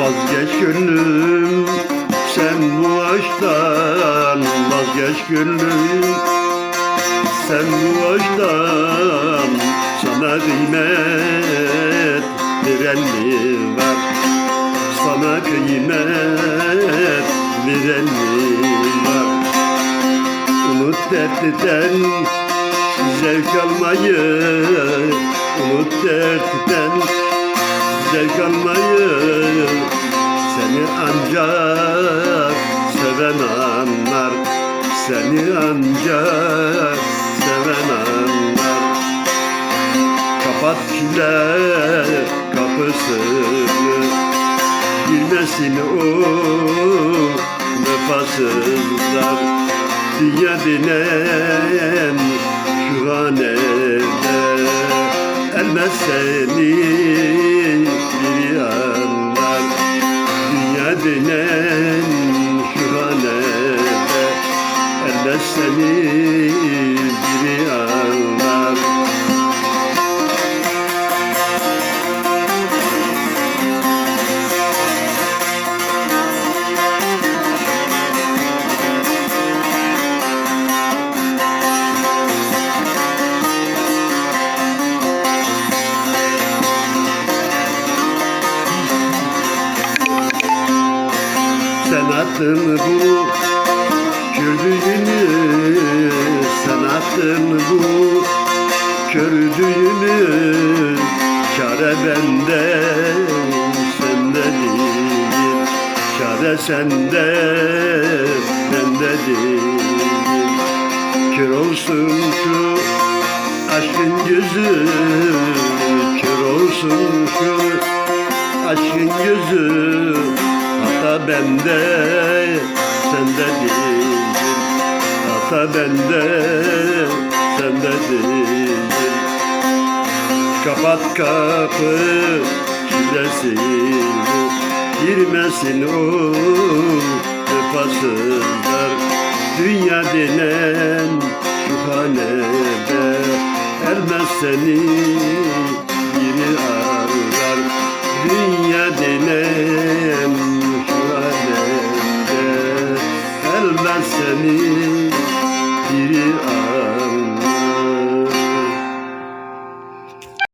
vazgeç gönlüm Sen bu aşktan vazgeç gönlüm. Sen bu aşktan sana kıymet verenli var? Sana kıymet verenli var? Unut dertliden zevk almayı Unut dertliden zevk almayı Seni ancak seven anlar. Seni ancak seven anlar. Kapat kile kapısını. Girmesin o vefasızlar. Dünya denen şu hanede. Elmez seni Dünya denen şu hanede Elmez seni bir anlar Sen attın bu. Kördüğünü Sen attın bu. Kördüğünü Çare bende sende değil Çare sende bende değil Kör olsun şu aşkın gözü Kör olsun şu aşkın gözü Hata bende sende değil Hata bende sende değil Kapat kapı kilesini Girmesin o vefasızlar Dünya denen şu hanede Ermez seni biri arar beni biri al.